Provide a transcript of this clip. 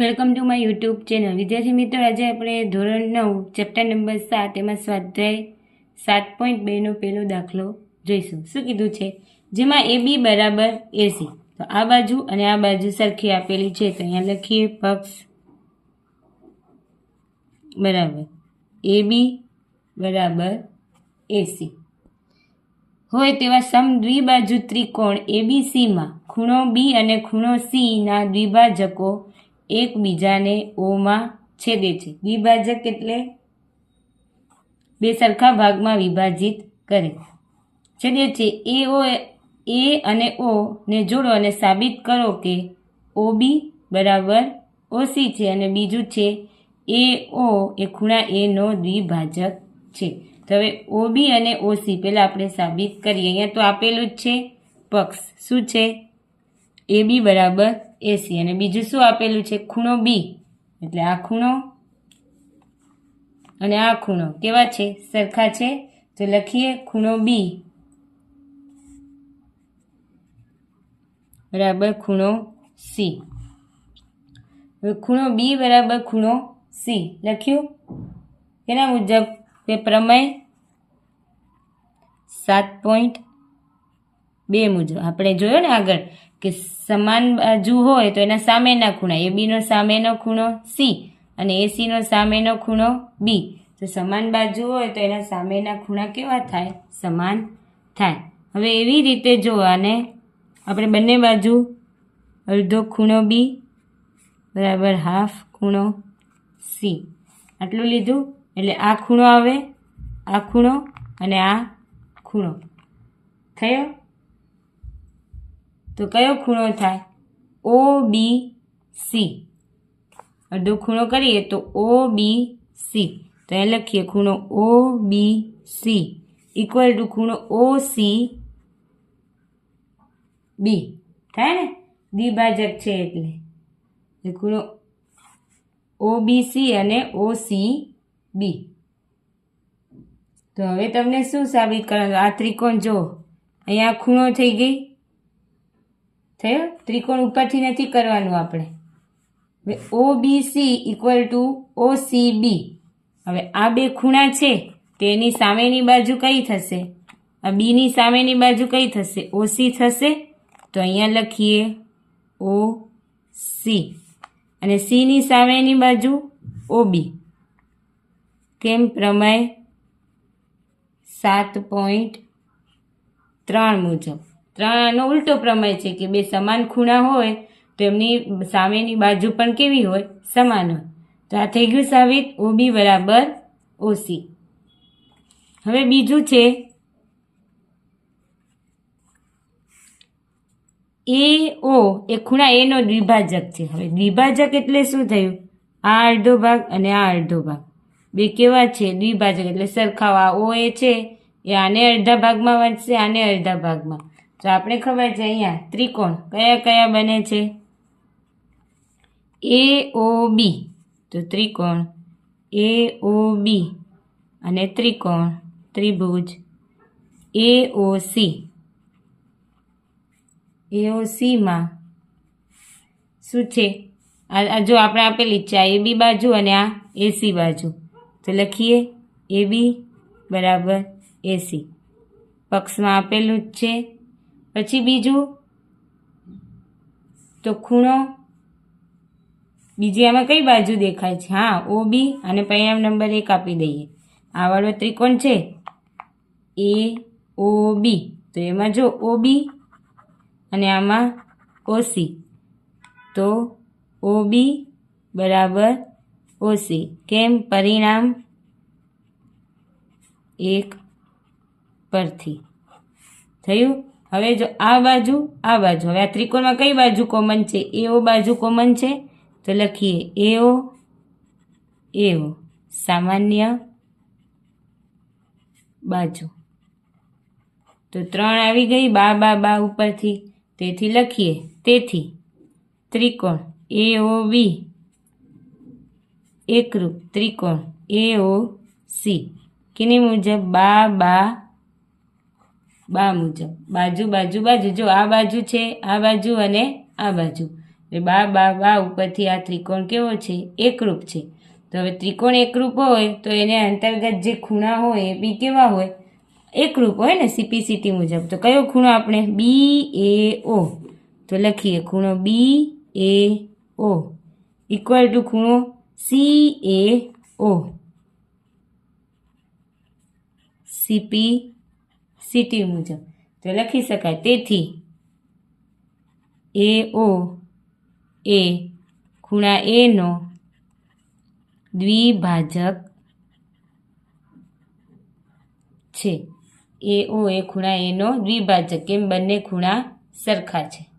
Welcome to my YouTube channel. વિદ્યાર્થી મિત્રો, આજે આપણે ધોરણ નવ, ચેપ્ટર નંબર સાત, એમાં સ્વાધ્યાય સાત પોઈન્ટ બેનો પહેલો દાખલો જોઈશું. શું કીધું છે? જેમાં એ બી બરાબર એસી તો આ બાજુ અને આ બાજુ સરખી આપેલી છે. તો અહીંયા લખીએ પક્ષ બરાબર. એ બી બરાબર એસી હોય તેવા સમ દ્વિબાજુ ત્રિકોણ એબીસીમાં ખૂણો બી અને ખૂણો સીના દ્વિભાજકો એકબીજાને ઓમાં છેદે છે. દ્વિભાજક એટલે બે સરખા ભાગમાં વિભાજિત કરે. છેદે છે. એ ઓ, એ અને ઓ ને જોડો અને સાબિત કરો કે ઓ બી બરાબર ઓસી છે અને બીજું છે એ ઓ એ ખૂણા એનો દ્વિભાજક છે. તો હવે ઓ બી અને ઓસી પહેલાં આપણે સાબિત કરીએ. અહીંયા તો આપેલું જ છે પક્ષ. શું છે? એ બી બરાબર એસી અને બીજું શું આપેલું છે? ખૂણો બી. એટલે આ ખૂણો અને આ ખૂણો કેવા છે? સરખા છે? તો લખીએ ખૂણો બી. બરાબર ખૂણો સી. ખૂણો બી બરાબર ખૂણો સી. લખ્યું? કેના મુજબ તે પ્રમેય સાત પોઈન્ટ બે મુજબ. આપણે જોયો ને આગળ કે સમાન બાજુ હોય તો એના સામેના ખૂણા, એ બીનો સામેનો ખૂણો સી અને એસીનો સામેનો ખૂણો બી. તો સમાન બાજુ હોય તો એના સામેના ખૂણા કેવા થાય? સમાન થાય. હવે એવી રીતે જો આને આપણે બંને બાજુ અડધો ખૂણો બી બરાબર હાફ ખૂણો સી. આટલું લીધું એટલે આ ખૂણો આવે, આ ખૂણો અને આ ખૂણો. થયો? તો કયો ખૂણો થાય? ઓ બી સી અડધો ખૂણો કરીએ તો ઓ બી સી તો એ લખીએ ખૂણો O B C equal to ખૂણો ઓ સી બી થાય ને? દ્વિભાજક છે એટલે. એ ખૂણો ઓ બી સી અને ઓ સી બી તો હવે તમને શું સાબિત કરવાનું આ ત્રિકોણ જો અહીંયા ખૂણો થઈ ગઈ. થયો ત્રિકોણ ઉપરથી નથી કરવાનું આપણે. હવે O B C equal to O C B હવે આ બે ખૂણા છે, તેની સામેની બાજુ કઈ થશે? આ બીની સામેની બાજુ કઈ થશે? ઓસી થશે? તો અહીંયા લખીએ ઓ સી અને સીની સામેની બાજુ ઓ બી કેમ? પ્રમેય સાત પોઈન્ટ ત્રણ મુજબ. ત્રણનો ઉલટો પ્રમેય છે કે બે સમાન ખૂણા હોય, તો એમની સામેની બાજુ પણ કેવી હોય? સમાન હોય. તો આ થઈ ગયું સાબિત. ઓબી બરાબર ઓસી. હવે બીજું છે. એ ઓ એ ખૂણા એનો દ્વિભાજક છે. હવે દ્વિભાજક એટલે શું થયું? આ અડધો ભાગ અને આ અડધો ભાગ. બે કેવા છે? દ્વિભાજક એટલે સરખાવા ઓ એ છે, એ આને અડધા ભાગમાં વાંચશે, આને અડધા ભાગમાં. તો આપણે ખબર છે અહીંયા ત્રિકોણ કયા કયા બને છે? એ ઓ બી તો ત્રિકોણ એ ઓ બી અને ત્રિકોણ ત્રિભુજ એ ઓ સી એઓસીમાં શું છે? આ જો આપણે આપેલી છે, આ એ બી બાજુ અને આ એસી બાજુ. તો લખીએ એ બી બરાબર એસી પક્ષમાં આપેલું જ છે પછી બીજું? તો ખૂણો? બીજી આમાં કઈ બાજુ દેખાય છે? હા, ઓ, બી અને પરિણામ નંબર એક આપી દઈએ. આવાળો ત્રિકોણ છે? એ, ઓ, બી. તો એમાં જો ઓ, બી અને આમાં ઓસી તો ઓ, બી બરાબર ઓસી કેમ? પરિણામ એક પરથી. થયું? હવે જો આ બાજુ આ બાજુ. હવે આ ત્રિકોણમાં કઈ બાજુ કોમન છે? એઓ બાજુ કોમન છે? તો લખીએ એઓ એઓ સામાન્ય બાજુ. તો ત્રણ આવી ગઈ, બા બા બા ઉપરથી. તેથી લખીએ. તેથી ત્રિકોણ એઓ બી એકરૂપ ત્રિકોણ એઓ સી કેની મુજબ બા બા બા મુજબ. બાજુ બાજુ બાજુ. જો આ બાજુ છે, આ બાજુ અને આ બાજુ. એટલે બા બા બા ઉપરથી આ ત્રિકોણ કેવો છે? એકરૂપ છે. તો હવે ત્રિકોણ એકરૂપ હોય, તો એને અંતર્ગત જે ખૂણા હોય, એ બી કેવા હોય? એકરૂપ હોય ને સીપીસીટી મુજબ. તો કયો ખૂણો આપણે? બી એ ઓ તો લખીએ ખૂણો B A O equal to ખૂણો C A O CPCT મુજબ. તો લખી શકાય તેથી એ ઓ એ ખૂણા એનો દ્વિભાજક છે. એ ઓ એ ખૂણા એનો દ્વિભાજક. કેમ? બંને ખૂણા સરખા છે.